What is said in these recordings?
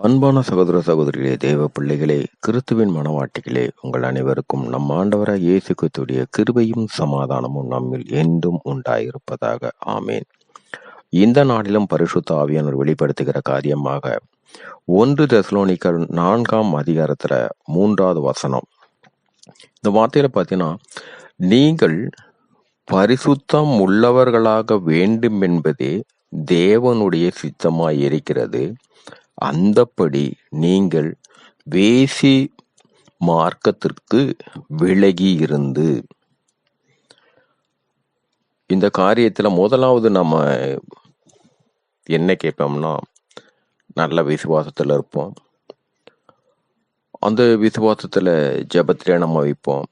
அன்பான சகோதர சகோதரிகளே தேவ பிள்ளைகளே கிறிஸ்துவின் மனவாட்டிகளே உங்கள் அனைவருக்கும் நம் ஆண்டவராக இயேசு கிறிஸ்துடைய கிருபையும் சமாதானமும் நம்மில் என்றும் உண்டாயிருப்பதாக. ஆமேன். இந்த நாளிலும் பரிசுத்த ஆவியானவர் வெளிப்படுத்துகிற காரியமாக ஒன்று தெசலோனிக்கல் நான்காம் அதிகாரத்துல மூன்றாவது வசனம். இந்த வார்த்தையில பார்த்தீங்கன்னா நீங்கள் பரிசுத்தம் உள்ளவர்களாக வேண்டும் என்பதே தேவனுடைய சித்தமாய் இருக்கிறது அந்தப்படி நீங்கள் வேசி மார்க்கத்திற்கு விலகி இருந்து இந்த காரியத்தில் முதலாவது நம்ம என்ன கேட்போம்னா நல்ல விசுவாசத்தில் இருப்போம். அந்த விசுவாசத்தில் ஜபத்திலே நம்ம வைப்போம்.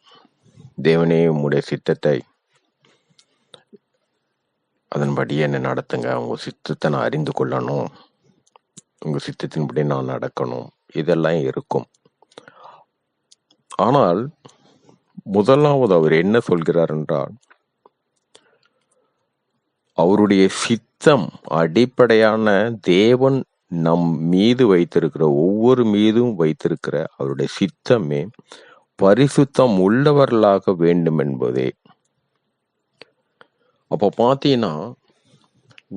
தேவனே உங்களுடைய சித்தத்தை. அதன்படி என்னை நடத்துங்க. உங்கள் சித்தத்தை நான் அறிந்து கொள்ளணும். உங்க சித்தத்தின்படி நான் நடக்கணும். இதெல்லாம் இருக்கும். ஆனால் முதலாவது அவர் என்ன சொல்கிறார் என்றால் அவருடைய சித்தம் அடிப்படையான தேவன் நம் மீது வைத்திருக்கிற ஒவ்வொரு மீதும் வைத்திருக்கிற அவருடைய சித்தமே பரிசுத்தம் உள்ளவர்களாக வேண்டும் என்பதே. அப்போ பார்த்தீங்கன்னா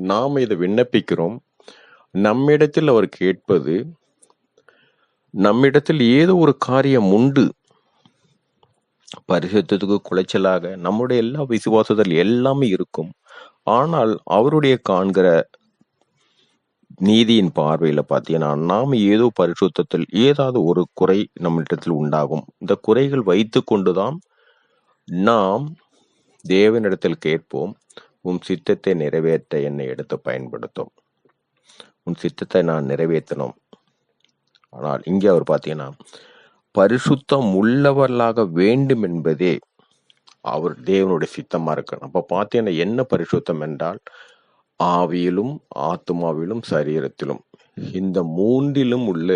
நாம் இதை விண்ணப்பிக்கிறோம். நம்மிடத்தில் அவர் கேட்பது நம்மிடத்தில் ஏதோ ஒரு காரியம் உண்டு. பரிசுத்தத்துக்கு குலைச்சலாக நம்முடைய எல்லா விசுவாசத்தில் எல்லாமே இருக்கும். ஆனால் அவருடைய காண்கிற நீதியின் பார்வையில் பார்த்தீங்கன்னா நாம் ஏதோ பரிசுத்தத்தில் ஏதாவது ஒரு குறை நம்மிடத்தில் உண்டாகும். இந்த குறைகள் வைத்து கொண்டுதான் நாம் தேவனிடத்தில் கேட்போம். உன் சித்தத்தை நிறைவேற்ற என்னை எடுத்து பயன்படுத்தும். உன் சித்தத்தை நான் நிறைவேற்றணும் ஆனால் இங்கே அவர் பார்த்தீங்கன்னா பரிசுத்தம் உள்ளவர்களாக வேண்டும் என்பதே அவர் தேவனுடைய சித்தமா இருக்கு அப்ப பார்த்தீங்கன்னா என்ன பரிசுத்தம் என்றால் ஆவியிலும் ஆத்மாவிலும் சரீரத்திலும் இந்த மூன்றிலும் உள்ள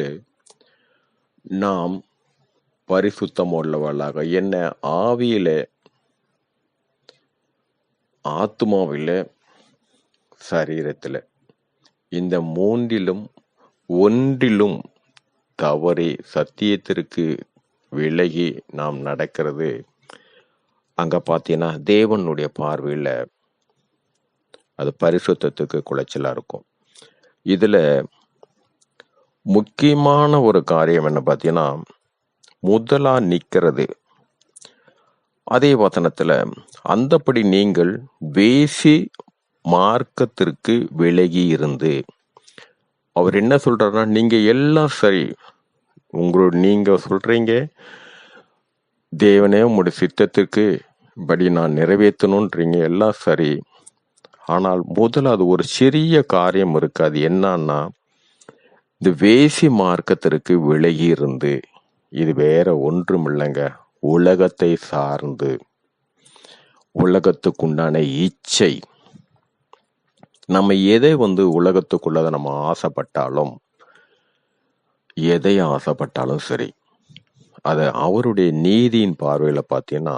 நாம் பரிசுத்தம் உள்ளவர்களாக என்ன ஆவியில ஆத்மாவில சரீரத்தில் இந்த மூன்றிலும் ஒன்றிலும் தவறி சத்தியத்திற்கு விலகி நாம் நடக்கிறது. அங்க பார்த்தீங்கன்னா தேவனுடைய பார்வையில் அது பரிசுத்தத்துக்கு குலைச்சலா இருக்கும். இதுல முக்கியமான ஒரு காரியம் என்ன பார்த்தீங்கன்னா முதலா நிற்கிறது அதே வசனத்தில் அந்தப்படி நீங்கள் வேசி மார்க்கத்திற்கு விலகி இருந்து அவர் என்ன சொல்றாருன்னா நீங்க எல்லாம் சரி. உங்களோட நீங்க சொல்றீங்க. தேவனே உங்களுடைய சித்தத்திற்கு படி நான் நிறைவேற்றணுன்றீங்க. எல்லாம் சரி. ஆனால் முதல்ல அது ஒரு சிறிய காரியம் இருக்கு. அது என்னன்னா இந்த வேசி மார்க்கத்திற்கு விலகி இருந்து இது வேற ஒன்றும் இல்லைங்க. உலகத்தை சார்ந்து. உலகத்துக்குண்டான இச்சை. நம்ம எதை வந்து உலகத்துக்குள்ளத நம்ம ஆசைப்பட்டாலும் எதை ஆசைப்பட்டாலும் சரி அது அவருடைய நீதியின் பார்வையில் பார்த்தீங்கன்னா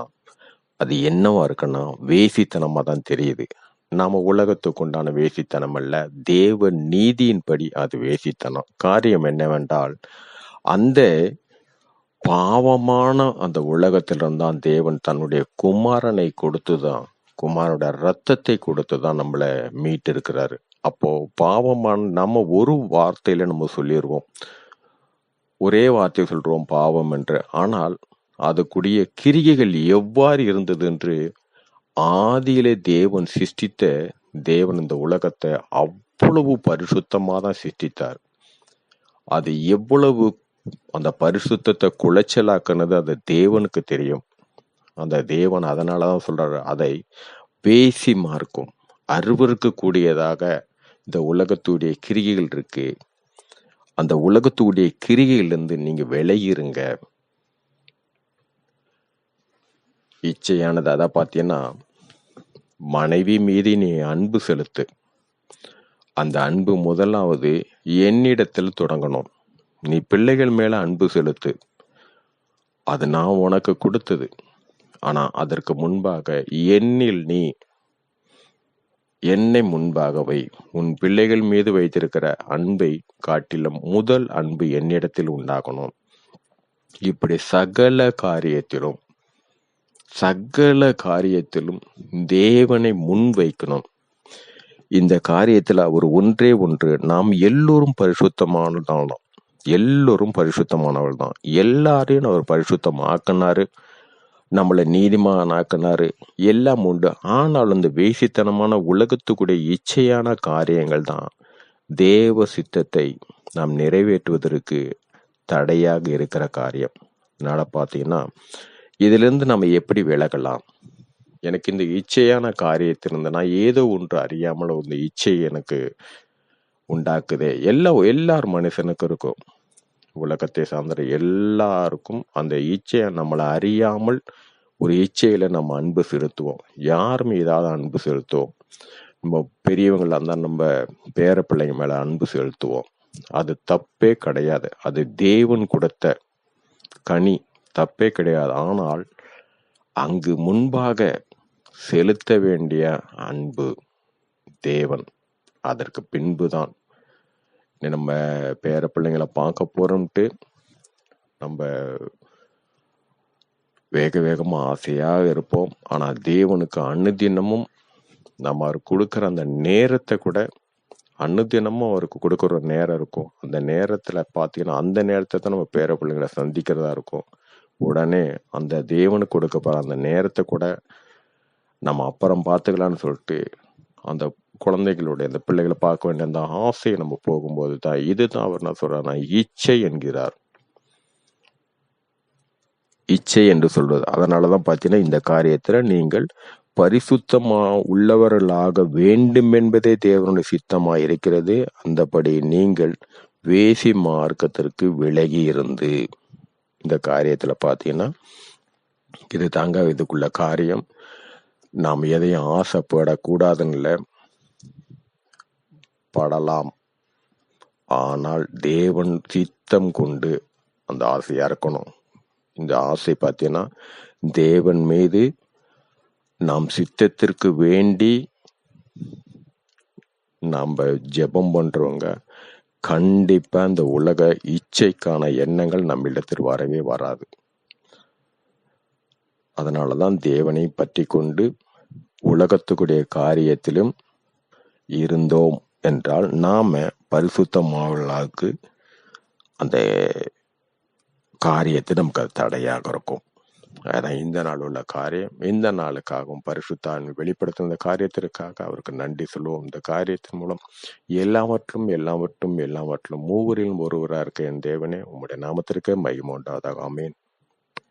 அது என்னவா இருக்குன்னா வேசித்தனமாக தான் தெரியுது. நாம உலகத்துக்கு உண்டான வேசித்தனம் அல்ல தேவ நீதியின்படி அது வேசித்தனம். காரியம் என்னவென்றால் அந்த பாவமான அந்த உலகத்திலிருந்தான் தேவன் தன்னுடைய குமாரனை கொடுத்து தான் குமாரோட ரத்தத்தை கொடுத்து தான் நம்மளை மீட்டு இருக்கிறாரு அப்போ பாவமான நம்ம ஒரு வார்த்தையில நம்ம சொல்லிடுவோம் ஒரே வார்த்தை சொல்றோம் பாவம் என்று. ஆனால் அதுக்குரிய கிரிகைகள் எவ்வாறு இருந்தது என்று ஆதியிலே தேவன் சிருஷ்டித்த தேவன் இந்த உலகத்தை அவ்வளவு பரிசுத்தமாக தான் சிருஷ்டித்தார். அது எவ்வளவு அந்த பரிசுத்தத்தை குலைச்சலாக்குனது அது தேவனுக்கு தெரியும். அந்த தேவன் அதனாலதான் சொல்கிறார் அதை பேசி மார்க்கும். அருவருக்கக்கூடியதாக இந்த உலகத்துடைய கிரிகைகள் இருக்கு. அந்த உலகத்துடைய கிரிகையிலிருந்து நீங்கள் விலகிருங்க. இச்சையானது அதை பார்த்தீங்கன்னா மனைவி மீது நீ அன்பு செலுத்து. அந்த அன்பு முதலாவது என்னிடத்தில் தொடங்கணும். நீ பிள்ளைகள் மேலே அன்பு செலுத்து. அது நான் உனக்கு கொடுத்தது. ஆனா அதற்கு முன்பாக என்னில் நீ என்னை முன்பாக வை. உன் பிள்ளைகள் மீது வைத்திருக்கிற அன்பை காட்டிலும் முதல் அன்பு என்னிடத்தில் உண்டாகணும். இப்படி சகல காரியத்திலும் சகல காரியத்திலும் தேவனை முன் வைக்கணும். இந்த காரியத்துல அவர் ஒன்றே ஒன்று நாம் எல்லோரும் பரிசுத்தமானதான் எல்லோரும் பரிசுத்தமானவள் தான் எல்லாரையும் அவர் பரிசுத்தம் ஆக்கினாரு நம்மளை நீதிமானாக்குனாரு. எல்லாம் உண்டு. ஆனால் அந்த வேசித்தனமான உலகத்துக்குடைய இச்சையான காரியங்கள் தான் தேவ சித்தத்தை நாம் நிறைவேற்றுவதற்கு தடையாக இருக்கிற காரியம். அதனால பார்த்தீங்கன்னா இதிலிருந்து நம்ம எப்படி விலகலாம்? எனக்கு இந்த இச்சையான காரியத்திலிருந்து நான் ஏதோ ஒன்று அறியாமல் இந்த இச்சை எனக்கு உண்டாக்குதே. எல்லா எல்லார் மனுஷனுக்கும் இருக்கும். உலகத்தை சார்ந்த எல்லாருக்கும் அந்த இச்சையை நம்மளை அறியாமல் ஒரு இச்சையில நம்ம அன்பு செலுத்துவோம். யார் மீதாவது அன்பு செலுத்துவோம். நம்ம பெரியவங்களா இருந்தால் நம்ம பேர பிள்ளைங்க மேல அன்பு செலுத்துவோம். அது தப்பே கிடையாது. அது தேவன் கொடுத்த கனி. தப்பே கிடையாது. ஆனால் அங்கு முன்பாக செலுத்த வேண்டிய அன்பு தேவன். அதற்கு பின்புதான் நம்ம பேர பிள்ளைங்களை பார்க்க போறோம்ட்டு நம்ம வேக வேகமாக ஆசையாக இருப்போம். ஆனால் தேவனுக்கு அனுதினமும் நம்ம அவருக்கு கொடுக்குற அந்த நேரத்தை கூட அனுதினமும் அவருக்கு கொடுக்குற ஒரு நேரம் இருக்கும். அந்த நேரத்தில் பார்த்தீங்கன்னா அந்த நேரத்தை தான் நம்ம பேர பிள்ளைங்களை சந்திக்கிறதா இருக்கும். உடனே அந்த தேவனுக்கு கொடுக்க போகிற அந்த நேரத்தை கூட நம்ம அப்புறம் பார்த்துக்கலான்னு சொல்லிட்டு அந்த குழந்தைகளுடைய அந்த பிள்ளைகளை பார்க்க வேண்டிய அந்த ஆசையை நம்ம போகும்போது தான் இதுதான் அவர் என்ன சொல்றாருன்னா இச்சை என்கிறார். இச்சை என்று சொல்வது. அதனாலதான் பார்த்தீங்கன்னா இந்த காரியத்துல நீங்கள் பரிசுத்தமா உள்ளவர்களாக வேண்டும் என்பதே தேவனுடைய சித்தமா இருக்கிறது. அந்தபடி நீங்கள் வேசி மார்க்கத்திற்கு விலகி இருந்து இந்த காரியத்துல பார்த்தீங்கன்னா இது தாங்க இதுக்குள்ள காரியம். நாம் எதையும் ஆசைப்படக்கூடாதுன்னு படலாம் ஆனால் தேவன் சித்தம் கொண்டு அந்த ஆசையா இருக்கணும். இந்த ஆசை பார்த்தீங்கன்னா தேவன் மீது நாம் சித்தத்திற்கு வேண்டி நாம் ஜெபம் பண்றவங்க கண்டிப்பா இந்த உலக இச்சைக்கான எண்ணங்கள் நம்மிடத்தில் வரவே வராது. அதனாலதான் தேவனை பற்றி கொண்டு உலகத்துக்குடைய காரியத்திலும் இருந்தோம். என்றால் நாம பரிசுத்தமாவலாக்கு அந்த காரியத்தை நமக்கு அது தடையாக இருக்கும். அதான் இந்த நாள் உள்ள காரியம் இந்த நாளுக்காகவும் பரிசுத்தான் வெளிப்படுத்தும் இந்த காரியத்திற்காக அவருக்கு நன்றி சொல்லுவோம். இந்த காரியத்தின் மூலம் எல்லாவற்றும் எல்லாவற்றும் எல்லாவற்றும் மூவரிலும் ஒருவராக இருக்க என் தேவனே உம்முடைய நாமத்திற்கு மகிமோண்டாதாக உண்டாவதாக.